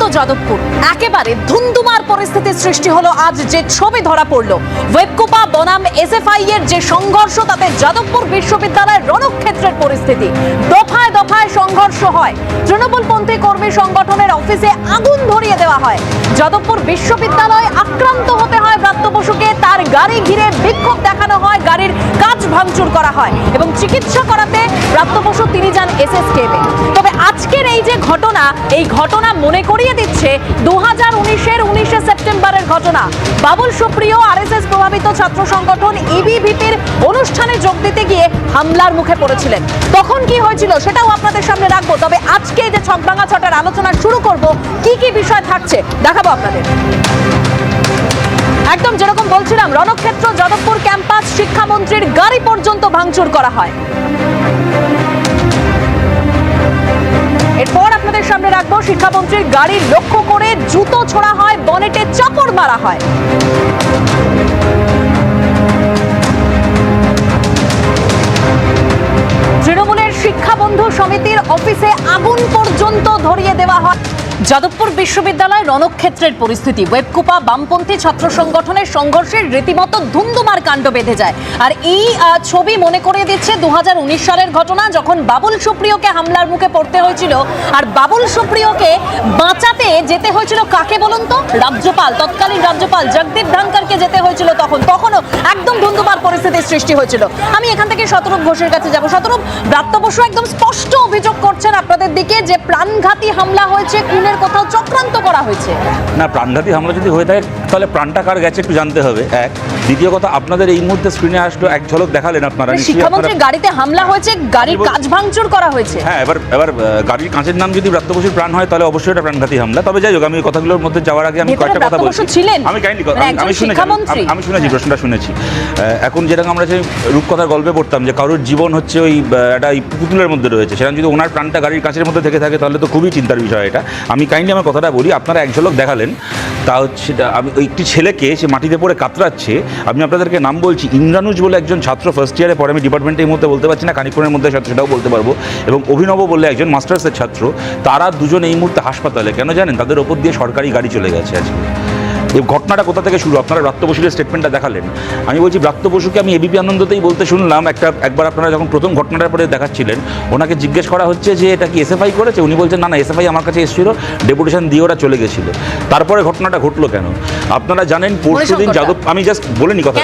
উত্তপ্ত যাদবপুর। একেবারে ধুন্ধুমার পরিস্থিতির সৃষ্টি হলো আজ যে ছবি ধরা পড়ল। ওয়েবকোপা বনাম এসএফআই এর যে সংঘর্ষ, তাতে যাদবপুর বিশ্ববিদ্যালয়ের রণক্ষেত্রের পরিস্থিতি। দফায় দফায় সংঘর্ষ হয়। তৃণমূলপন্থী কর্মী সংগঠনের অফিসে আগুন ধরিয়ে দেওয়া হয়। যাদবপুর বিশ্ববিদ্যালয় আক্রান্ত হতে হয় ব্রাত্য বসুকে। তার গাড়ি ঘিরে বিক্ষোভ দেখানো হয়। গাড়ির কাজ ভাঙচুর করা হয় এবং চিকিৎসা করাতে প্রাপ্ত বসু তিনি যান এসএসকেএমে। তবে আজকের এই যে ঘটনা, এই ঘটনা মনে করিয়ে দিচ্ছে দু হাজার উনিশের উনিশে সেপ্টেম্বরের ঘটনা। বাবুল সুপ্রিয়, আরএসএস প্রভাবিত ছাত্র সংগঠন ইবিভিপির অনুষ্ঠানে যোগ দিতে গিয়ে হামলার মুখে পড়েছিলেন। তখন কি হয়েছিল সেটাও আপনাদের সামনে রাখব, তবে আজকে যে ছকভাঙা ছটার আলোচনা শুরু করব, কি কি বিষয় থাকছে দেখাবো আপনাদের। একদম যেরকম বলছিলাম, রণক্ষেত্র, যাদবপুর ক্যাম্পাস শিক্ষামন্ত্রীর গাড়ি পর্যন্ত ভাঙচুর করা হয়। এরপর আপনাদের সামনে রাখব শিক্ষামন্ত্রীর গাড়ি লক্ষ্য করে জুতো ছোড়া হয়, বনেটে চাপড় মারা হয়। তৃণমূলের শিক্ষা বন্ধু সমিতির অফিসে আগুন পর্যন্ত ধরিয়ে দেওয়া হয়। যাদবপুর বিশ্ববিদ্যালয় রণক্ষেত্রের পরিস্থিতি। ওয়েবকুপা বামপন্থী ছাত্র সংগঠনের সংঘর্ষের রীতিমতো ধুমধুমার কাণ্ড বেঁধে যায়। আর এই ছবি মনে করিয়ে দিচ্ছে দু হাজার উনিশ সালের ঘটনা, যখন বাবুল সুপ্রিয়কে হামলার মুখে পড়তে হয়েছিল। আর বাবুল সুপ্রিয়কে বাঁচাতে যেতে হয়েছিল কাকে বলুন তো? রাজ্যপাল, তৎকালীন রাজ্যপাল জগদীপ ধনকরকে যেতে হয়েছিল তখন। তখনও একদম ধুন্ধুমার পরিস্থিতির সৃষ্টি হয়েছিল। আমি এখান থেকে শতরূপ ঘোষের কাছে যাব। শতরূপ ব্রাত্য একদম স্পষ্ট অভিযোগ করছেন আপনাদের দিকে যে প্রাণঘাতী হামলা হয়েছে খুনের কোথাও চক্রান্ত করা হয়েছে। না প্রাণঘাতী হামলা যদি হয়ে থাকে তাহলে প্রাণটা কার গেছে একটু জানতে হবে। এক। দ্বিতীয় কথা আপনাদের এই মুহূর্তে স্ক্রিনে আসলো এক ঝলক দেখালেন আপনারা শিক্ষামন্ত্রীর গাড়িতে হামলা হয়েছে গাড়ির আমি কাজ ভাঙচুর করা হয়েছে। হ্যাঁ এবার এবার গাড়ির কাঁচের নাম যদি ব্রাত্যবসুর প্রাণ হয় তাহলে অবশ্যই এটা প্রাণঘাতী হামলা। তবে যাই হোক আমি কথাগুলোর মধ্যে যাওয়ার আগে আমি কয়েকটা কথা বলছি। ছিলেন? আমি কাইন্ডলি মানে আমি শুনেছি আমি- শুনেছি প্রশ্নটা শুনেছি। আহ, এখন যেরকম আমরা যে রূপকথার গল্পে পড়তাম যে কারোর জীবন হচ্ছে ওই একটা পুতুলের মধ্যে রয়েছে। সেরকম যদি ওনার প্রাণটা গাড়ির কাঁচের মধ্যে থেকে থাকে তাহলে তো খুবই চিন্তার বিষয় এটা। আমি কাইন্ডলি আমার কথাটা বলি, আপনারা এক ঝলক দেখালেন, তা হচ্ছে আমি ওই একটি ছেলেকে সে মাটিতে পড়ে কাতরাচ্ছে, আমি আপনাদেরকে নাম বলছি ইন্দ্রানুজ বলে একজন ছাত্র ফার্স্ট ইয়ারে পরে আমি ডিপার্টমেন্টের মধ্যে বলতে পারছি না, কানিপুরের মধ্যে সেটাও বলতে পারব, এবং অভিনব বলে একজন মাস্টার্সের ছাত্র, তারা দুজন এই মুহূর্তে হাসপাতালে, কেন জানেন? তাদের ওপর দিয়ে সরকারি গাড়ি চলে গেছে আজকে। এই ঘটনাটা কোথা থেকে শুরু? আপনারা ব্রাত্য বসুরের স্টেটমেন্টটা দেখালেন। আমি বলছি ব্রাত্য বসুকে আমি এবিপি আনন্দতেই বলতে শুনলাম। একটা একবার আপনারা যখন প্রথম ঘটনাটার পরে দেখাচ্ছিলেন ওনাকে জিজ্ঞেস করা হচ্ছে যে এটা কি এসএফআই করেছে? উনি বলছেন না না এসএফআই আমার কাছে এসেছিল ডেপুটেশন দিয়ে ওরা চলে গেছিল। তারপরে ঘটনাটা ঘটলো কেন? আপনারা জানেন পরশু দিন যাদব আমি জাস্ট বলে বলিনি কথা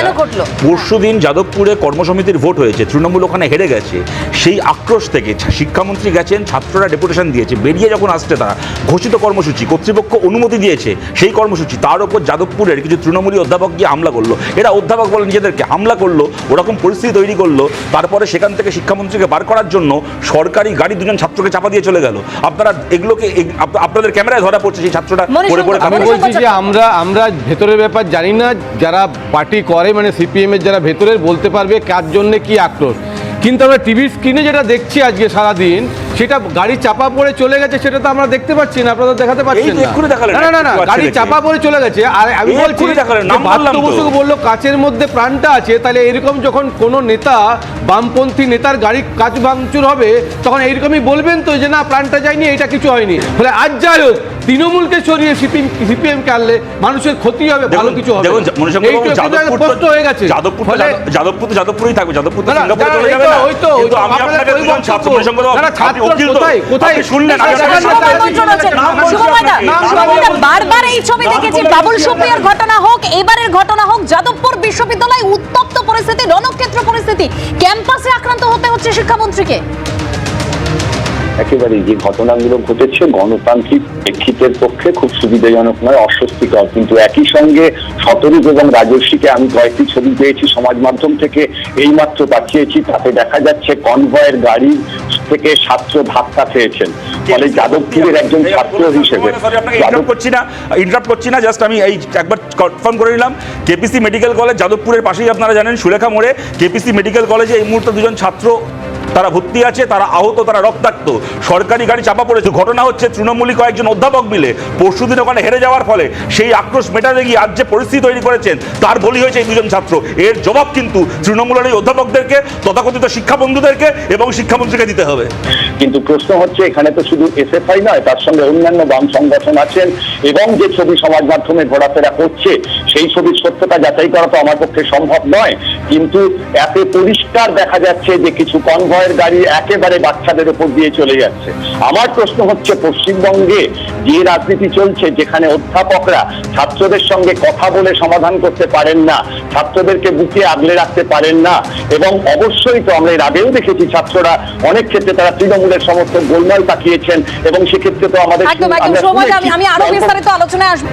পরশু দিন যাদবপুরে কর্মসমিতির ভোট হয়েছে তৃণমূল ওখানে হেরে গেছে। সেই আক্রোশ থেকে শিক্ষামন্ত্রী গেছেন ছাত্ররা ডেপুটেশন দিয়েছে। বেরিয়ে যখন আসছে তারা ঘোষিত কর্মসূচি কর্তৃপক্ষ অনুমতি দিয়েছে সেই কর্মসূচি তার উপর যাদবপুরের কিছু তৃণমূলী অধ্যাপক গিয়ে হামলা করল। এরা অধ্যাপক বলে নিজেদেরকে হামলা করল ওরকম পরিস্থিতি তৈরি করল তারপরে সেখান থেকে শিক্ষামন্ত্রীকে বার করার জন্য সরকারি গাড়ি দুজন ছাত্রকে চাপা দিয়ে চলে গেল। আপনারা এগুলোকে আপনাদের ক্যামেরায় ধরা পড়ছে সেই ছাত্রটা পড়ে পড়ে আমি বলছি যে আমরা আমরা ভেতরের ব্যাপার জানি না যারা পার্টি করে মানে সিপিএম এর যারা ভেতরের বলতে পারবে কার জন্য কি আক্রোশ। কিন্তু আমরা টিভির স্ক্রিনে যেটা দেখছি আজকে সারাদিন সেটা গাড়ি চাপা পড়ে চলে গেছে সেটা তো আমরা দেখতে পাচ্ছি না আপনারা দেখাতে পাচ্ছেন না। না না না গাড়ি চাপা পড়ে চলে গেছে আর আমি বলছি বসু বলল কাচের মধ্যে প্রাণটা আছে তাহলে এরকম যখন কোনো নেতা বামপন্থী নেতার গাড়ি কাজ ভাঙচুর হবে তখন এইরকমই বলবেন তো যে না প্রাণটা যায়নি এটা কিছু হয়নি। ফলে আজ যাই হোক তৃণমূলকে সরিয়ে সিপিএম সিপিএম কে আনলে মানুষের ক্ষতি হবে ভালো কিছু হবে স্পষ্ট হয়ে গেছে। যাদবপুর যাদবপুর তো যাদবপুরেই থাকবে যাদবপুর তো না, না, সিঙ্গাপুরে চলে যাবে না। ওই তো, আমি আপনাকে ছাত্র মনুশঙ্কর উকিল কোথায়? কোথায়? শুনলেন বারবার এই ছবি দেখেছি বাবুল সুপ্রিয়র ঘটনা হোক এবারের ঘটনা হোক যাদবপুর বিশ্ববিদ্যালয় উত্তপ্ত পরিস্থিতি রণক্ষেত্র পরিস্থিতি ক্যাম্পাসে আক্রান্ত হতে হচ্ছে শিক্ষামন্ত্রীকে। একেবারে যে ঘটনাগুলো ঘটেছে গণতান্ত্রিক প্রেক্ষিতের পক্ষে খুব সুবিধাজনক নয় অস্বস্তিকর। কিন্তু একই সঙ্গে শতরূপ এবং রাজস্বীকে আমি কয়েকটি ছবি পেয়েছি সমাজ মাধ্যম থেকে এইমাত্র পাঠিয়েছি তাতে দেখা যাচ্ছে কনভয়ের গাড়ি থেকে ছাত্র ধাক্কা খেয়েছেন। ফলে যাদবপুরের একজন ছাত্র হিসেবে করছি না ইন্টারাপ্ট করছি না জাস্ট আমি এই একবার কনফার্ম করে নিলাম কেপিসি মেডিকেল কলেজ যাদবপুরের পাশেই আপনারা জানেন সুলেখা মোড়ে কেপিসি মেডিকেল কলেজে এই মুহূর্তে দুজন ছাত্র তারা ভর্তি আছে, তারা আহত, তারা রক্তাক্ত। সরকারি গাড়ি চাপা পড়েছে। ঘটনা হচ্ছে তৃণমূলী কয়েকজন অধ্যাপক মিলে পরশুদিন ওখানে হেরে যাওয়ার ফলে সেই আক্রোশ মেটাতে গিয়ে আজ যে পরিস্থিতি তৈরি করেছেন, তার বলি হয়েছে এই দুজন ছাত্র। এর জবাব কিন্তু তৃণমূলের এই অধ্যাপকদেরকে, তথাকথিত শিক্ষা বন্ধুদেরকে এবং শিক্ষামন্ত্রীকে দিতে হবে। কিন্তু প্রশ্ন হচ্ছে, এখানে তো শুধু এসএফআই নয়, তার সঙ্গে অন্যান্য বাম সংগঠন আছেন এবং যে ছবি সমাজ মাধ্যমে ঘোরাফেরা করছে, সেই ছবির সত্যতা যাচাই করা তো আমার পক্ষে সম্ভব নয়। কিন্তু এতে পরিষ্কার দেখা যাচ্ছে যে কিছু কনভয়ের গাড়ি একেবারে বাচ্চাদের উপর দিয়ে চলে যাচ্ছে আমার প্রশ্ন হচ্ছে পশ্চিমবঙ্গে যে রাজনীতি চলছে যেখানে অধ্যাপকরা ছাত্রদের সঙ্গে কথা বলে সমাধান করতে পারেন না ছাত্রদেরকে বুকে আগলে রাখতে পারেন না এবং অবশ্যই তো আমরা এর আগেও দেখেছি ছাত্ররা অনেক ক্ষেত্রে তারা তৃণমূলের সমর্থক গোলমাল তাকিয়েছেন এবং সেক্ষেত্রে তো আমাদের। আমি আরও বিস্তারিত আলোচনায় আসব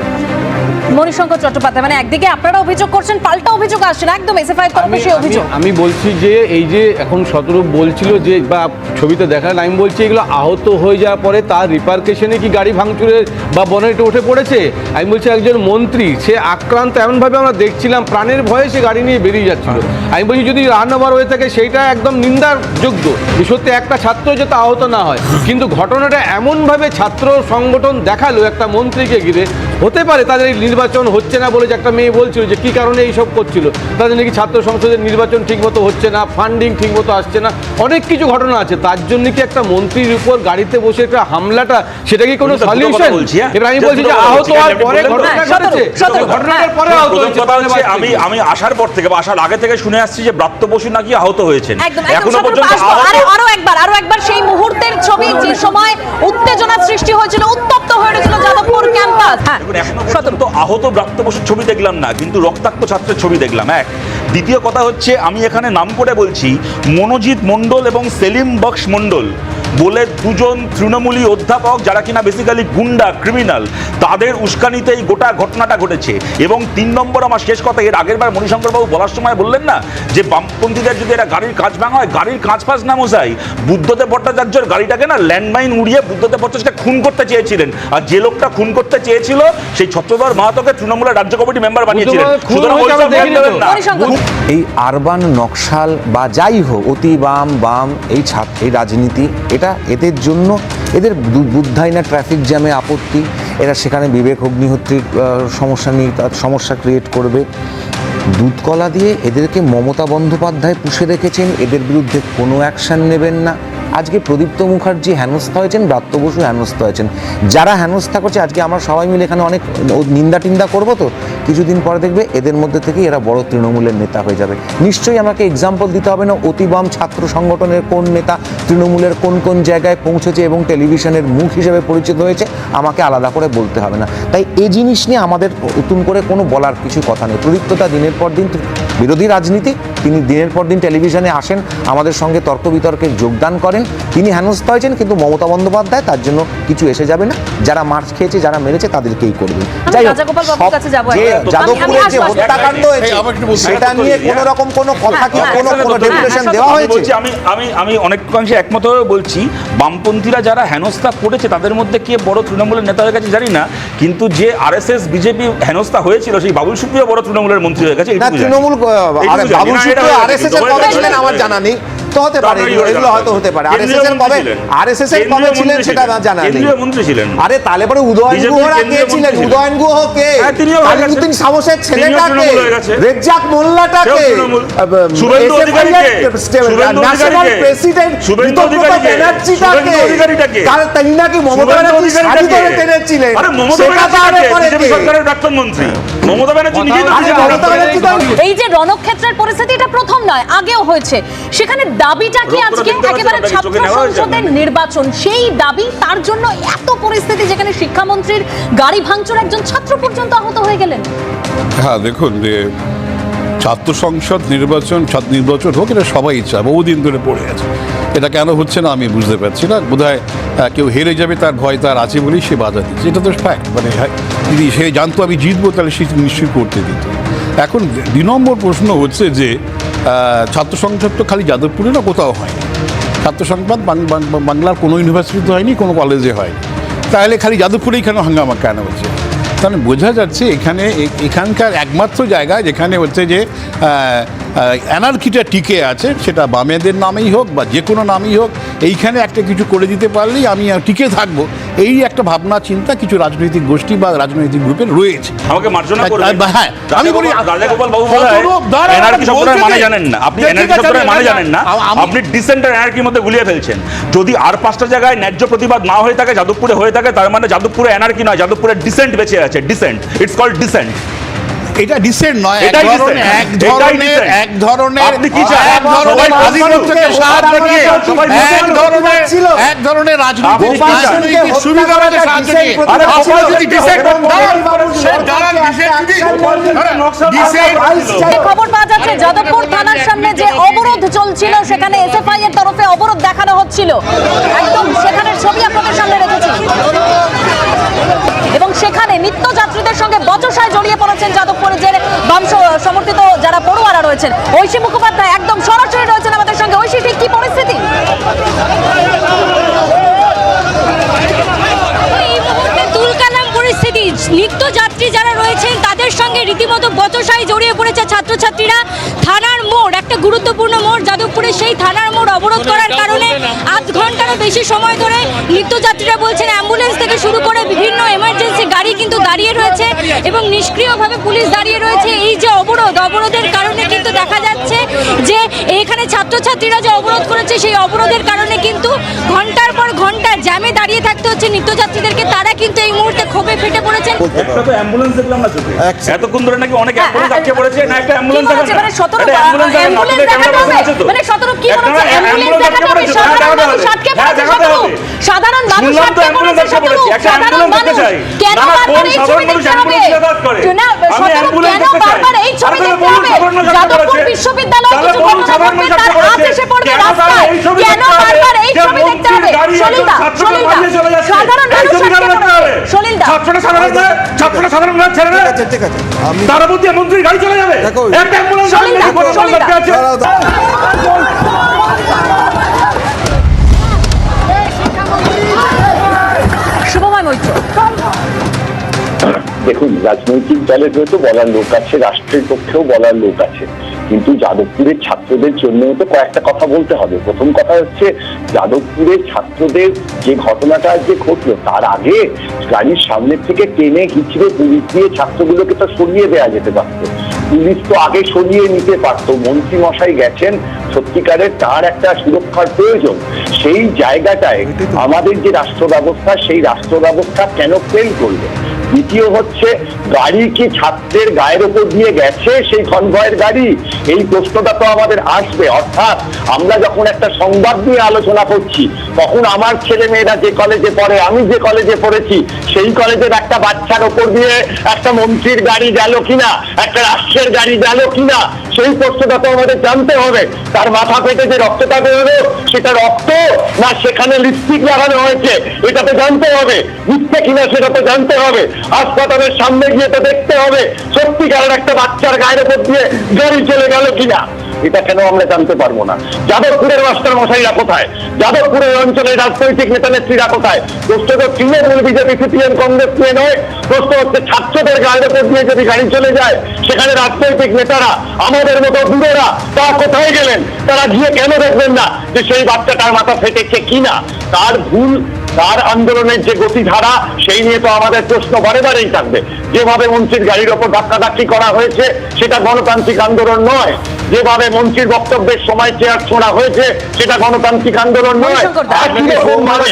মণিশঙ্কর চট্টোপাধ্যায় মানে একদিকে আপনারা অভিযোগ করছেন পাল্টা অভিযোগ আসছেন একদম এসএফআই আমি- অভিযোগ। আমি বলছি যে এই যে এখন শতরূপ বলছিল যে বা ছবিতে দেখালেন আমি বলছি এগুলো আহত হয়ে যাওয়ার পরে তার রিপার্কেশনে কি গাড়ি ভাঙচুরের বা বনেটে উঠে পড়েছে? আমি বলছি একজন মন্ত্রী সে আক্রান্ত এমনভাবে আমরা দেখছিলাম প্রাণের ভয়ে সে গাড়ি নিয়ে বেরিয়ে যাচ্ছিল। আমি বলছি যদি রান্নাবার হয়ে থাকে সেইটা একদম নিন্দার যোগ্য যে সত্যি একটা ছাত্র যাতে আহত না হয়। কিন্তু ঘটনাটা এমনভাবে ছাত্র সংগঠন দেখাল একটা মন্ত্রীকে ঘিরে হতে পারে তাদের এই নির্বাচন হচ্ছে না বলে যে একটা মেয়ে বলছিল যে কি কারণে এইসব করছিল। তাদের নাকি ছাত্র সংসদের নির্বাচন ঠিকমতো হচ্ছে না ফান্ডিং ঠিকমতো আসছে না অনেক কিছু ঘটনা আছে। তার জন্য কি একটা মন্ত্রীর উপর গাড়িতে বসে একটা হামলাটা সেটা কি কোনো সলিউশন হ্যাঁ। এবার আমি বলছি যে আহত হওয়ার পরে ঘটনা হ্যাঁ, ঘটেছে। সতেরো, ঘটনাটার হ্যাঁ। পরে আহত হয়েছে আমি আমি আসার পর থেকে বা আসার আগে থেকে শুনে আসছি যে ব্রাত্য বসু নাকি আহত হয়েছেন। এখনও পর্যন্ত আরও আরও একবার আরও একবার সেই মুহূর্তের ছবি যে সময় উত্তেজনা সৃষ্টি হয়েছিল উত্তপ্ত হয়ে উঠেছিল যাদবপুর ক্যাম্পাস। দেখুন, এখনও পর্যন্ত আহত বসুর ছবি দেখলাম না কিন্তু রক্তাক্ত ছাত্রের ছবি দেখলাম। এক দ্বিতীয় কথা হচ্ছে আমি এখানে নাম করে বলছি মনোজিৎ মণ্ডল এবং সেলিম বক্স মণ্ডল। বলে দুজন তৃণমূলী অধ্যাপক যারা কিনা বেসিক্যালি গুন্ডা ক্রিমিনাল তাদের উস্কানিতে এই গোটা ঘটনাটা ঘটেছে। এবং তিন নম্বর আমার শেষ কথা এর আগের বার মণিশঙ্করবাবু বলার সময় বললেন না যে বামপন্থীদের যদি এরা গাড়ির কাজ ভাঙা হয় গাড়ির কাজ ফাজ না মশাই বুদ্ধদেব ভট্টাচার্যর গাড়িটাকে না ল্যান্ডমাইন উড়িয়ে বুদ্ধদেব ভট্টাচার্যকে খুন করতে চেয়েছিলেন। আর যে লোকটা খুন করতে চেয়েছিল সেই ছত্রধর মাহাতোকে তৃণমূলের রাজ্য কমিটি মেম্বার বানিয়েছিলেন। এই আরবান নকশাল বা যাই হোক অতি বাম বাম এই ছাত্র এই রাজনীতি এটা এদের জন্য, এদের দু- বুদ্ধাইনা ট্রাফিক জ্যামে আপত্তি। এরা সেখানে বিবেক, অগ্নিহোত্রীর সমস্যা নিয়ে তার সমস্যা ক্রিয়েট করবে। দুধকলা দিয়ে এদেরকে মমতা বন্দ্যোপাধ্যায় পুষে রেখেছেন, এদের বিরুদ্ধে কোনো অ্যাকশান নেবেন না। আজকে প্রদীপ্ত মুখার্জি হেনস্থা হয়েছেন, ব্রাত্য বসু হেনস্থা হয়েছেন। যারা হেনস্থা করছে, আজকে আমরা সবাই মিলে এখানে অনেক নিন্দা টিন্দা করব তো? কিছুদিন পরে দেখবে এদের মধ্যে থেকে এরা বড় তৃণমূলের নেতা হয়ে যাবে। নিশ্চয়ই আমাকে এক্সাম্পল দিতে হবে না, অতিবাম ছাত্র সংগঠনের কোন নেতা তৃণমূলের কোন কোন জায়গায় পৌঁছেছে এবং টেলিভিশনের মুখ হিসেবে পরিচিত হয়েছে, আমাকে আলাদা করে বলতে হবে না। তাই এই জিনিস নিয়ে আমাদের নতুন করে কোনো বলার কিছু কথা নেই। প্রদীপ্ততা দিনের পর দিন, বিরোধী রাজনীতি তিনি দিনের পর দিন টেলিভিশনে আসেন আমাদের সঙ্গে তর্ক বিতর্কে যোগদান করেন। তিনি হেনস্থা হয়েছেন কিন্তু মমতা বন্দ্যোপাধ্যায় তার জন্য কিছু এসে যাবে না। যারা মার্চ খেয়েছে যারা মেরেছে তাদেরকেই করবেন আমি যাই হোক, কাছে যে। হত্যাকাণ্ড হয়েছে সেটা নিয়ে কোনো রকম কোনো কথা কি হ্যাঁ, কোনো হ্যাঁ, কোনো হ্যাঁ, ডেপুটেশন হ্যাঁ, দেওয়া হয়েছে? আমি আমি আমি অনেকাংশে একমত হয়ে বলছি বামপন্থীরা যারা হেনস্থা করেছে তাদের মধ্যে কে বড় তৃণমূলের নেতা হয়ে গেছে জানি না কিন্তু যে আরএসএস বিজেপি হেনস্থা হয়েছিল সেই বাবুল সুপ্রিয় বড় তৃণমূলের মন্ত্রী হয়ে গেছে তৃণমূল আরে। বাবুল না, এটা সুপ্রিয় আরএসএস এর কবে ছিলেন আমার জানা নেই। তো হতে পারে এগুলো হয়তো হতে পারে। আরএসএস এর কবে আরএসএস এর কবে ছিলেন সেটা। জানা নেই কেন্দ্রীয় মন্ত্রী ছিলেন। আরে তাহলে পরে উদয়ন বিজেপির গুহরা কে ছিলেন? উদয়ন গুহ কে? হ্যাঁ। সামসের। Rezzak Suvendu national president Suvendu. তার তিনি নাকি মমতা ব্যানার্জি শাড়ি ধরে টেনেছিলেন আরে মমতা ব্যানার্জি বিজেপি সরকারের প্রাক্তন মন্ত্রী। মমতা ব্যানার্জি নিজেই তো এই যে রণক্ষেত্রের পরিস্থিতি এটা প্রথম নয় আগেও হয়েছে। সেখানে দাবিটা কি আজকে? একেবারে ছাত্র সংসদের নির্বাচন সেই দাবি তার জন্য এত পরিস্থিতি যেখানে শিক্ষামন্ত্রীর গাড়ি ভাঙচুর একজন ছাত্র পর্যন্ত আহত হয়ে গেলেন। হ্যাঁ দেখুন যে ছাত্র সংসদ নির্বাচন ছাত্র নির্বাচন হোক এটা সবাই চায় বহুদিন ধরে পড়ে আছে। এটা কেন হচ্ছে না আমি বুঝতে পারছি না। বোধ হয় কেউ হেরে যাবে তার ভয় তার আছে বলেই সে বাধা দিচ্ছে। এটা তো ফ্যাক্ট মানে হ্যাঁ, যদি সে জানতো আমি জিতবো তাহলে সে নিশ্চয়ই করতে দিত। এখন দুই নম্বর প্রশ্ন হচ্ছে যে ছাত্র সংসদ তো খালি যাদবপুরে না কোথাও হয় ছাত্র সংবাদ বাংলার কোনো ইউনিভার্সিটিতে হয়নি, কোনো কলেজে হয় তাহলে খালি যাদবপুরেই কেন হাঙ্গামা কেন হচ্ছে? তাহলে বোঝা যাচ্ছে এখানে এখানকার একমাত্র জায়গা যেখানে হচ্ছে যে অ্যানার্কিটা টিকে আছে সেটা বামেদের নামেই হোক বা যে কোনো নামেই হোক এইখানে একটা কিছু করে দিতে পারলেই আমি টিকে থাকব। এই একটা ভাবনা চিন্তা কিছু রাজনৈতিক গোষ্ঠী বা রাজনৈতিক গ্রুপের রয়েছে। আমাকে মার্জনা হ্যাঁ, করবেন হ্যাঁ, আমি বলি রাজাগোপাল বাবু শব্দটার বলতে মানে জানেন না। আপনি এনার্কি আছে, মানে জানেন না। আপনি ডিসেন্ট আর এনার্কির মধ্যে গুলিয়ে ফেলছেন। যদি আর পাঁচটা জায়গায় ন্যায্য প্রতিবাদ না হয়ে থাকে যাদবপুরে হয়ে থাকে তার মানে যাদবপুরে এনার্কি নয় যাদবপুরে ডিসেন্ট বেঁচে আছে ডিসেন্ট ইটস কল্ড ডিসেন্ট এটা ডিসেন্ট নয় এক ধরনের এক ধরনের এক ধরনের আপনি কি চান? এক ধরনের আধিপত্যকে সাহায্য নিয়ে সবাই এক ধরনের এক ধরনের রাজনৈতিক? রাজনৈতিক সাহায্য নিয়ে। আরে আপনারা যদি ডিসেন্ট দাঁড়ান, দাঁড়ান, dissent যদি- যে খবর পাওয়া যাচ্ছে যাদবপুর থানার সামনে যে অবরোধ চলছিল সেখানে এসএফআই এর তরফে অবরোধ দেখানো হচ্ছিল। একদম সেখানে ছবি আপনাদের সামনে রেখেছি। সেখানে নিত্যযাত্রীদের সঙ্গে বচসায় জড়িয়ে পড়েছেন যাদবপুরে যে বাম সমর্থিত যারা পড়ুয়ারা রয়েছেন। ঐশী মুখোপাধ্যায় একদম সরাসরি রয়েছেন আমাদের সঙ্গে। ঐশী, ঠিক কি পরিস্থিতি? মুহূর্তে তুলকালাম নিত্যযাত্রী যারা রয়েছেন, তাদের সঙ্গে রীতিমতো বচসায় জড়িয়ে পড়েছে ছাত্রছাত্রীরা। থানার মোড়, একটা গুরুত্বপূর্ণ মোড় যাদবপুরে, সেই থানার মোড় অবরোধ করার কারণে আধ ঘন্টারও বেশি সময় ধরে নিত্যযাত্রীরা বলছেন, অ্যাম্বুলেন্স থেকে শুরু করে বিভিন্ন দাঁড়িয়ে রয়েছে। এবং নিষ্ক্রিয়ভাবে পুলিশ দাঁড়িয়ে রয়েছে। এই যে অবরোধ অবরোধের কারণে কিন্তু দেখা যাচ্ছে যে এখানে ছাত্রছাত্রীরা যে অবরোধ করেছে সেই অবরোধের কারণে কিন্তু ঘণ্টার পর ঘণ্টা জ্যামে দাঁড়িয়ে থাকতে হচ্ছে নিত্যযাত্রীদেরকে। তারা কিন্তু এই মুহূর্তে ক্ষোভে ফেটে পড়েছেন। অ্যাম্বুলেন্স দেখলাম না এতক্ষণ ধরে নাকি অনেক অ্যাম্বুলেন্স হ্যাঁ, আটকে পড়েছে না একটা অ্যাম্বুলেন্স মনে মানে সতেরো অ্যাম্বুলেন্স দেখাতে হবে। মানে সতেরো কি মনে অ্যাম্বুলেন্স দেখাতে হবে। সাধারণ মানুষ আটকে পড়েছে সাধারণ মানুষ আটকে পড়েছে আটকে সতেরো পড়েছে একটা অ্যাম্বুলেন্স দেখতে চাই। কেন না, না, বারবার এই ছবি দেখতে হবে তার। মধ্যে মন্ত্রীর গাড়ি চলে যাবে। একটা অ্যাম্বুলেন্স দেখুন রাজনৈতিক দলের হয়তো বলার লোক আছে রাষ্ট্রের পক্ষেও বলার লোক আছে। কিন্তু যাদবপুরের ছাত্রদের জন্যও তো কয়েকটা কথা বলতে হবে। প্রথম কথা হচ্ছে যাদবপুরের ছাত্রদের যে ঘটনাটা যে ঘটলো তার আগে গাড়ির সামনের থেকে টেনে হিচড়ে পুলিশ দিয়ে ছাত্রগুলোকে তো সরিয়ে দেওয়া যেতে পারত। পুলিশ তো আগে সরিয়ে নিতে পারতো। মন্ত্রী মশাই গেছেন সত্যিকারের তার একটা সুরক্ষার প্রয়োজন। সেই জায়গাটায় আমাদের যে রাষ্ট্র ব্যবস্থা সেই রাষ্ট্র ব্যবস্থা কেন ফেল করল? দ্বিতীয় হচ্ছে, গাড়ি কি ছাত্রের গায়ের ওপর দিয়ে গেছে সেই কনভয়ের গাড়ি? এই প্রশ্নটা তো আমাদের আসবে। অর্থাৎ আমরা যখন একটা সংবাদ নিয়ে আলোচনা করছি, তখন আমার ছেলে মেয়েরা যে কলেজে পড়ে, আমি যে কলেজে পড়েছি, সেই কলেজের একটা বাচ্চার ওপর দিয়ে একটা মন্ত্রীর গাড়ি গেল কিনা, একটা রাষ্ট্রের গাড়ি গেল কিনা, সেই প্রশ্নটা তো আমাদের জানতে হবে। তার মাথা পেটে যে রক্তটা বেরোলো, সেটা রক্ত না সেখানে লিপস্টিক লাগানো হয়েছে, এটা তো জানতে হবে। মিথ্যে কিনা সেটা তো জানতে হবে। হাসপাতালের সামনে গিয়ে তো দেখতে হবে, সত্যিকারের একটা বাচ্চার গায়ের উপর দিয়ে গাড়ি চলে গেল কিনা। এটা কেন আমরা জানতে পারব না? যাদবপুরের মাস্টার মশাইরা কোথায়? যাদবপুরের অঞ্চলের রাজনৈতিক নেতা নেত্রীরা কোথায়? প্রশ্ন তো তৃণমূল বিজেপি, সিপিএম, কংগ্রেস নিয়ে নয়। প্রশ্ন হচ্ছে ছাত্রদের গায়ের উপর দিয়ে যদি গাড়ি চলে যায়, সেখানে রাজনৈতিক নেতারা, আমাদের মতো দূরেরা তারা কোথায় গেলেন? তারা গিয়ে কেন দেখবেন না যে সেই বাচ্চাটার মাথা ফেটেছে কিনা? তার ভুল তার আন্দোলনের যে গতিধারা, সেই নিয়ে তো আমাদের প্রশ্ন বারে বারেই থাকবে। যেভাবে মন্ত্রীর গাড়ির ওপর ধাক্কাধাক্কি করা হয়েছে, সেটা গণতান্ত্রিক আন্দোলন নয়। যেভাবে মন্ত্রীর বক্তব্যের সময় চেয়ার ছোড়া হয়েছে সেটা গণতান্ত্রিক আন্দোলন নয়। মানে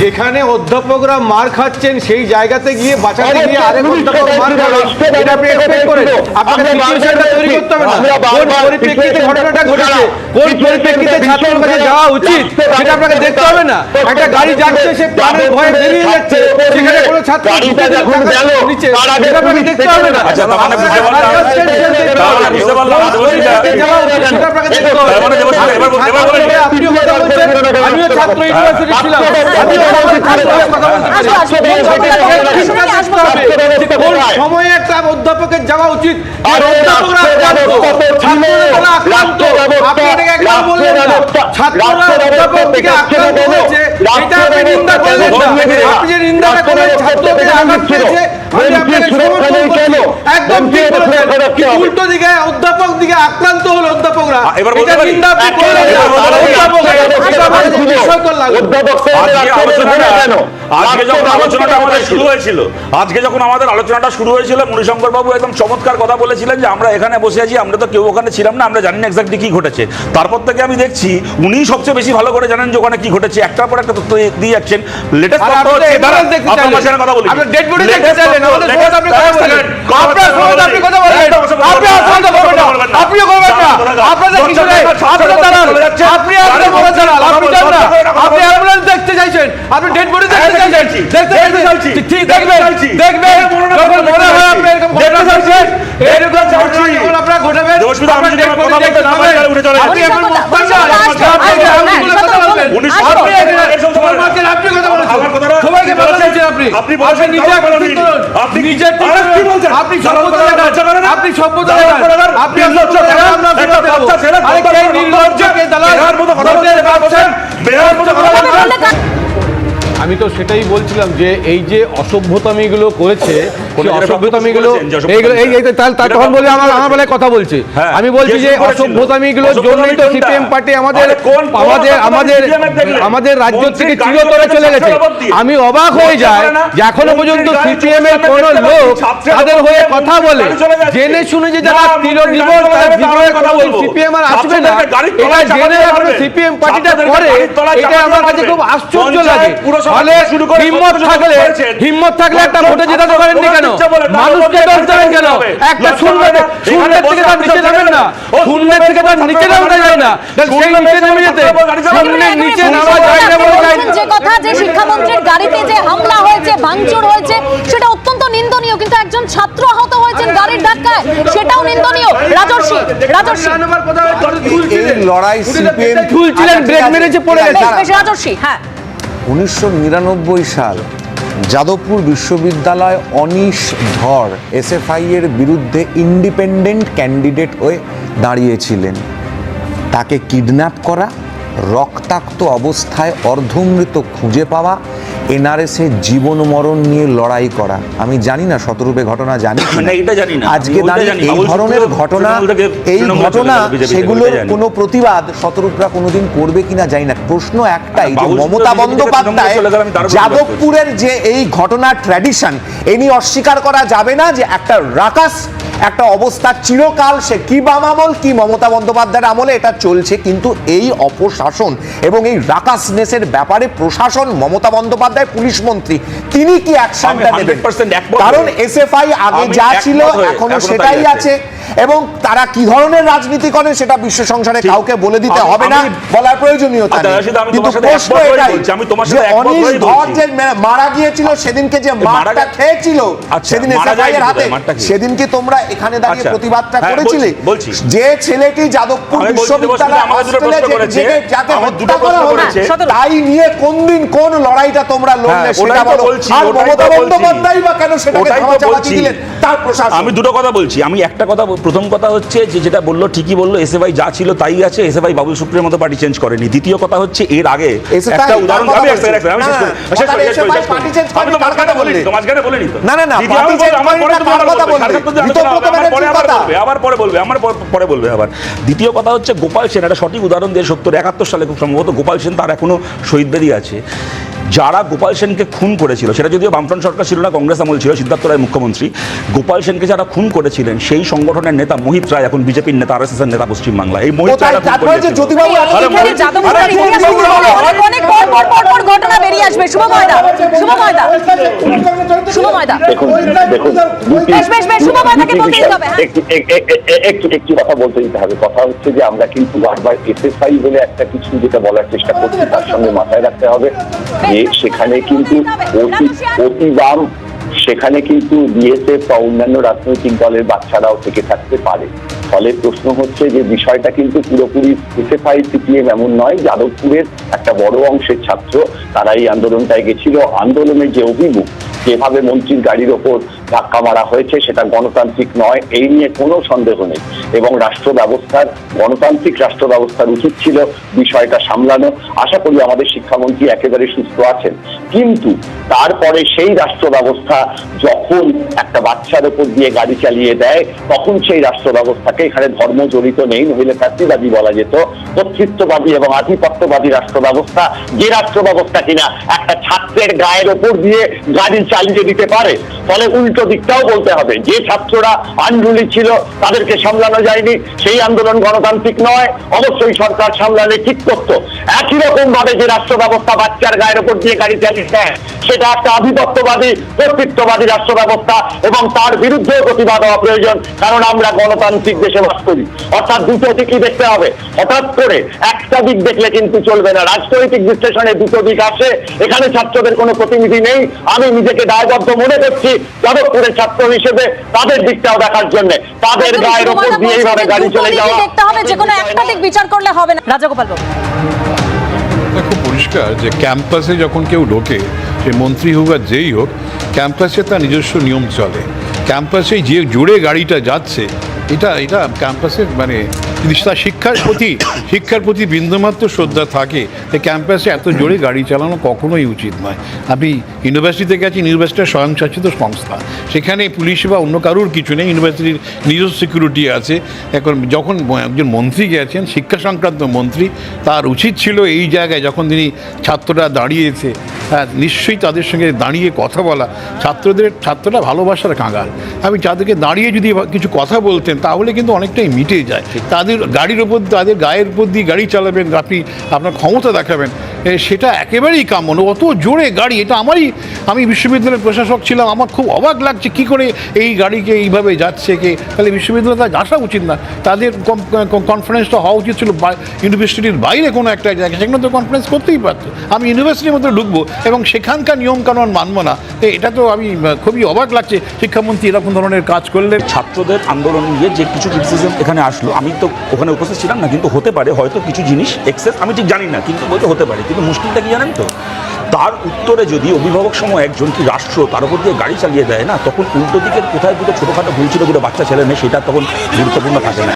যেখানে অধ্যাপকরা মার খাচ্ছেন সেই জায়গাতে গিয়ে বাঁচাতে গিয়ে আরেক অধ্যাপক মার খাবে। এটা আপনি expect করেন আপনাকে situationটা তৈরি করতে হবে না। কোন পরিপ্রেক্ষিতে ঘটনাটা ঘটেছে? কোন পরিপ্রেক্ষিতে ছাত্রের কাছে যাওয়া উচিত? সেটা আপনাকে দেখতে হবে না। একটা গাড়ি যাচ্ছে সে প্রাণের ভয়ে বেরিয়ে যাচ্ছে সেখানে কোনো ছাত্র নিচে আপনাকে দেখতে হবে না। বুঝতে পারলাম। মানে মানে আমিও ছাত্র ইউনিভার্সিটি ছিলাম সময়ে একটা অধ্যাপকের যাওয়া উচিত ছাত্ররা অধ্যাপক থেকে আক্রান্ত হয়েছে, এটা আপনি নিন্দা করলেন আপনি যে নিন্দাটা করলেন ছাত্রকে আঘাত পেয়েছে, একদম ঠিক বলেছেন। উল্টো দিকে অধ্যাপক দিকে আক্রান্ত হলো অধ্যাপকরা। এবার বলতে পারি? আজকে যখন আলোচনাটা আমাদের শুরু হয়েছিল। আজকে যখন আমাদের আলোচনাটা শুরু হয়েছিল মণিশঙ্কর বাবু একদম চমৎকার কথা বলেছিলেন যে আমরা এখানে বসে আছি আমরা তো কেউ ওখানে ছিলাম না আমরা জানি না এক্স্যাক্টলি কি ঘটেছে। তারপর থেকে আমি দেখছি উনি সবচেয়ে বেশি ভালো করে জানেন যে ওখানে কি ঘটেছে। একটার পর একটা তথ্য দিয়ে যাচ্ছেন লেটেস্ট হচ্ছে। মাঝখানে কথা বলি। দেখতে চাইলেন, সমাজে আপনি কথা তথ্য, আপনার সমাজে আপনি কথা বললেন। আপনি আর করবেন না। আপনিও করবেন না। আপনাদের কিছু নেই। আপনি দাঁড়ান। আপনি একদম বড় দাঁড়ান। আপনি যান না। আপনি অ্যাম্বুলেন্স দেখতে চাইছেন। আপনি ডেড বডি দেখতে চাইছেন। দেখতে চাইছেন। ঠিক দেখবেন। দেখবেন। যখন মনে হয় আপনি এরকম ঘটনা ঘটছে, এরকম ঘটনা যখন আপনারা ঘটাবেন, আপনার আমার body কথা দেখতে পাবেন। আপনি এখন উনিশ বলছেন আপনি হ্যাঁ, কথা বলবেন। আপনি সময়- মাকে আপনি কথা বলেছেন। কথা আপনি। আপনি বলেছেন, আপনি নিজে নিজে কি বলছেন? আপনি সভ্যতা দেখান। আপনি সভ্যতা যারা দেখান। আপনি লজ্জা সভ্যতা ছেলে, দেখান, আমরা একটা বাচ্চা ছেলে, আরে কে নির্লজ্জা কে দালাল? বেহার মতো কথা বলছে, বলছেন, বেহার মতো কথা বলছেন। আমি তো সেটাই বলছিলাম যে এই যে অসভ্যতামিগুলো করেছে আমি বলছি। যে অসভ্যতামিগুলোর জন্যই তো সিপিএম পার্টি আমাদের রাজ্য থেকে চিরতরে চলে গেছে। আমি অবাক হয়ে যায় যে এখনও পর্যন্ত সিপিএম এর কোন লোক তাদের হয়ে কথা বলে। জেনে শুনে যে যারা জীবনের কথা। সিপিএম আর আসবে না। এটা জেনে এখনও সিপিএম পার্টিটা করে। এটা আমার কাছে খুব আশ্চর্য লাগে। ফলে হিম্মত থাকলে হিম্মত থাকলে একটা ভোটে জেতাতে পারেননি কেন মানুষকে দোষ দেবেন কেন একটা লজ্জা শূন্য শূন্যের থেকে তার নিচে নামেন না ও শূন্যের থেকে তার নিচে নামতে যায় না সেই নিচে নেমে যেতে শূন্যের নিচে নামা যায় না বলে যায় যে কথা যে শিক্ষামন্ত্রীর গাড়িতে যে হামলা হয়েছে ভাঙচুর হয়েছে সেটা অত্যন্ত নিন্দনীয় কিন্তু একজন ছাত্র আহত হয়েছেন গাড়ির ধাক্কায় সেটাও নিন্দনীয় রাজর্ষি রাজর্ষি এই লড়াই সিপিএম ঝুলছিলেন ব্রেক মেরেছে পড়ে গেছে রাজর্ষি হ্যাঁ উনিশশো নিরানব্বই সাল যাদবপুর বিশ্ববিদ্যালয় অনিশ ধর এসএফআই এর বিরুদ্ধে ইন্ডিপেন্ডেন্ট ক্যান্ডিডেট হয়ে দাঁড়িয়েছিলেন। তাকে কিডন্যাপ করা, রক্তাক্ত অবস্থায় অর্ধমৃত খুঁজে পাওয়া এনআরএসের জীবন মরণ নিয়ে লড়াই করা। আমি জানি না শতরূপে ঘটনা জানি। আজকে দাঁড়িয়ে এই ধরনের ঘটনা এই ঘটনা গেল, BJP তে, সেগুলোর কোনো প্রতিবাদ শতরূপরা কোনোদিন করবে কিনা জানি না। প্রশ্ন একটাই যে মমতা বন্দ্যোপাধ্যায় যাদবপুরের যে এই ঘটনা ট্র্যাডিশন এ নিয়ে অস্বীকার করা যাবে না যে একটা রাকাস একটা অবস্থা চিরকাল সে কি বাম আমল কি মমতা বন্দ্যোপাধ্যায়ের আমলে এটা চলছে। কিন্তু এই অপশাসন এবং এই রাকাসনেসের ব্যাপারে প্রশাসন মমতা বন্দ্যোপাধ্যায় পুলিশ মন্ত্রী। তিনি কি অ্যাকশনটা নেবেন? 100% একমত কারণ এসএফআই আগে যা ছিল এখনও সেটাই আছে। এবং তারা কি ধরনের রাজনীতি করেন সেটা বিশ্ব সংসারে কাউকে বলে দিতে হবে না বলার প্রয়োজনীয়তা আচ্ছা, কিন্তু প্রশ্ন এটাই আমি তোমার যে সাথে একমত ধর যে মারা গিয়েছিল সেদিনকে যে মারটা খেয়েছিল আচ্ছা, সেদিন এসএফআই এর হাতে? সেদিন কি তোমরা এখানে দাঁড়িয়ে আচ্ছা। প্রতিবাদটা হ্যাঁ, করেছিলে। যে ছেলেটি যাদবপুর বিশ্ববিদ্যালয় হস্টেলে যাকে হত্যা করা হলো তাই নিয়ে কোন দিন কোন লড়াইটা তোমরা লড়লে হ্যাঁ, সেটা বলো। আর মমতা বন্দ্যোপাধ্যায় বা কেন সেটাকে বলছি। দিলেন? তার প্রশাসন। আমি দুটো কথা বলছি। আমি একটা কথা প্রথম কথা হচ্ছে যে যেটা বলল ঠিকই বলল এসএফআই যা ছিল তাই আছে এসএফআই বাবুল সুপ্রিয়ের মতো পার্টি চেঞ্জ করেনি। দ্বিতীয় কথা হচ্ছে এর আগে একটা উদাহরণ আমি না, তো মাঝখানে বলিনি তো, মাঝখানে বলিনি তো। আমার পরে করেনি, তুমি তার আবার কথা বলবে, আবার বলবে, পরে বলবে আমার পরে বলবে আবার। দ্বিতীয় কথা হচ্ছে গোপাল সেন একটা সঠিক উদাহরণ দিয়ে সত্তর একাত্তর সালে খুব সম্ভবত গোপাল সেন তার এখনও শহীদ বেদি আছে। যারা গোপাল সেনকে খুন করেছিল সেটা যদিও বামফ্রন্ট সরকার ছিল না কংগ্রেস আমল ছিল সিদ্ধার্থ রায় মুখ্যমন্ত্রী গোপাল সেনকে যারা খুন করেছিলেন সেই সংগঠনের নেতা মোহিত রায় এখন বিজেপির নেতা আর এস এর নেতা পশ্চিমবাংলা এই মোহিত রায় ঘটনা বেরিয়ে আসবে। শুভ ময়দা। শুভ ময়দা। শুভ ময়দা। দেখুন দেখুন বেশ, বেশ, বেশ, শুভ ময়দাকে বলতে হবে, হ্যাঁ। একটু একটু কথা বলতে দিতে হবে। কথা হচ্ছে যে আমরা কিন্তু বারবার এসএফআই বলে একটা কিছু যেটা বলার চেষ্টা করছি তার সঙ্গে মাথায় রাখতে হবে। যে সেখানে কিন্তু অতি অতি সেখানে কিন্তু বিএসএফ বা অন্যান্য রাজনৈতিক দলের বাচ্চারাও থেকে থাকতে পারে। ফলে প্রশ্ন হচ্ছে যে বিষয়টা কিন্তু পুরোপুরি স্পেসিফাই সিপিএম এমন নয়, যাদবপুরের একটা বড় অংশের ছাত্র, তারা এই আন্দোলনটায় গেছিল। আন্দোলনের যে অভিমুখ যেভাবে মন্ত্রীর গাড়ির ওপর ধাক্কা মারা হয়েছে, সেটা গণতান্ত্রিক নয়, এই নিয়ে কোনো সন্দেহ নেই। এবং রাষ্ট্র ব্যবস্থার গণতান্ত্রিক রাষ্ট্র ব্যবস্থার উচিত ছিল বিষয়টা সামলানো। আশা করি আমাদের শিক্ষামন্ত্রী একেবারে সুস্থ আছেন। কিন্তু তারপরে সেই রাষ্ট্র ব্যবস্থা যখন একটা বাচ্চার ওপর দিয়ে গাড়ি চালিয়ে দেয়, তখন সেই রাষ্ট্র ব্যবস্থাকে এখানে ধর্ম জড়িত নেই, নইলে ফ্যাসিবাদী বলা যেত। কর্তৃত্ববাদী এবং আধিপত্যবাদী রাষ্ট্র ব্যবস্থা যে রাষ্ট্র ব্যবস্থা কিনা, একটা ছাত্রের গায়ের ওপর দিয়ে গাড়ি চালিয়ে দিতে পারে। ফলে উল্টো দিকটাও বলতে হবে। যে ছাত্ররা আন্দোলিত ছিল, তাদেরকে সামলানো যায়নি। সেই আন্দোলন গণতান্ত্রিক নয়। অবশ্যই সরকার সামলালে ঠিক করত। একই রকম ভাবে যে রাষ্ট্র ব্যবস্থা বাচ্চার গায়ের ওপর দিয়ে গাড়ি চালিয়ে দেয় সেটা একটা আধিপত্যবাদী কর্তৃত্ববাদী রাষ্ট্র ব্যবস্থা এবং তার বিরুদ্ধে প্রতিবাদ হওয়া প্রয়োজন কারণ আমরা গণতান্ত্রিক দেশে বাস করি। অর্থাৎ দুটো দিকই দেখতে হবে। হঠাৎ করে একটা দিক দেখলে কিন্তু চলবে না। রাজনৈতিক বিশ্লেষণে দুটো দিক আসে। এখানে ছাত্রদের কোনো প্রতিনিধি নেই। আমি নিজেকে দায়বদ্ধ মনে করছি যাদবপুরের ছাত্র হিসেবে তাদের দিকটাও দেখার জন্য। তাদের গায়ের উপর দিয়ে এইভাবে গাড়ি চলে যাওয়া দেখতে হবে? যে কোনো একটা দিক বিচার করলে হবে না। রাজাগোপাল বাবু। পরিষ্কার যে ক্যাম্পাসে যখন কেউ ঢোকে, সে মন্ত্রী হোক আর যেই হোক, ক্যাম্পাসে তার নিজস্ব নিয়ম চলে। ক্যাম্পাসে যে জোরে গাড়িটা যাচ্ছে এটা এটা ক্যাম্পাসের মানে যদি তার শিক্ষার প্রতি শিক্ষার প্রতি বিন্দুমাত্র শ্রদ্ধা থাকে। তাই ক্যাম্পাসে এত জোরে গাড়ি চালানো কখনোই উচিত নয়। আপনি ইউনিভার্সিটিতে গেছেন ইউনিভার্সিটির স্বয়ংশাসিত সংস্থা। সেখানে পুলিশ বা অন্য কারুর কিছু নেই ইউনিভার্সিটির নিজস্ব সিকিউরিটি আছে। এখন যখন একজন মন্ত্রী গেছেন, শিক্ষা সংক্রান্ত মন্ত্রী, তার উচিত ছিল এই জায়গায় যখন তিনি ছাত্ররা দাঁড়িয়েছে হ্যাঁ নিশ্চয়ই তাদের সঙ্গে দাঁড়িয়ে কথা বলা। ছাত্রদের, ছাত্ররা ভালোবাসার কাঙাল। আমি তাদেরকে দাঁড়িয়ে যদি কিছু কথা বলতেন তাহলে কিন্তু অনেকটাই মিটে যায়। তাদের গাড়ির ওপর তাদের গায়ের উপর দিয়ে গাড়ি চালাবেন আপনি আপনার ক্ষমতা দেখাবেন। সেটা একেবারেই কাম্য নয়। অত জোরে গাড়ি, এটা আমারই, আমি বিশ্ববিদ্যালয়ের প্রশাসক ছিলাম, আমার খুব অবাক লাগছে কি করে এই গাড়িকে এইভাবে যাচ্ছে কে। তাহলে বিশ্ববিদ্যালয় তার আসা উচিত না। তাদের কনফারেন্সটা হওয়া উচিত ছিল ইউনিভার্সিটির বাইরে কোনো একটা জায়গায়, সেখানে তো কনফারেন্স করতেই পারতো। আমি ইউনিভার্সিটির মধ্যে ঢুকবো, এবং সেখানকার নিয়মকানুন মানবো না। এটা তো আমি খুবই অবাক লাগছে, শিক্ষামন্ত্রী এরকম ধরনের কাজ করলে। ছাত্রদের আন্দোলন নিয়ে যে কিছু ক্রিটিসিজম এখানে আসলো, আমি তো ওখানে উপস্থিত ছিলাম না, কিন্তু হতে পারে, হয়তো কিছু জিনিস এক্সেস আমি ঠিক জানি না, কিন্তু বলতে হতে পারে। কিন্তু মুশকিলটা কি জানেন তো? তার উত্তরে যদি অভিভাবক সময় একজন কি রাষ্ট্র, তার উপর দিয়ে গাড়ি চালিয়ে দেয় না, তখন উল্টো দিকের কোথায় দুটো ছোটোখাটো ভুল ছিল দুটো বাচ্চা ছেলে মেয়ে, সেটা তখন গুরুত্বপূর্ণ থাকে না।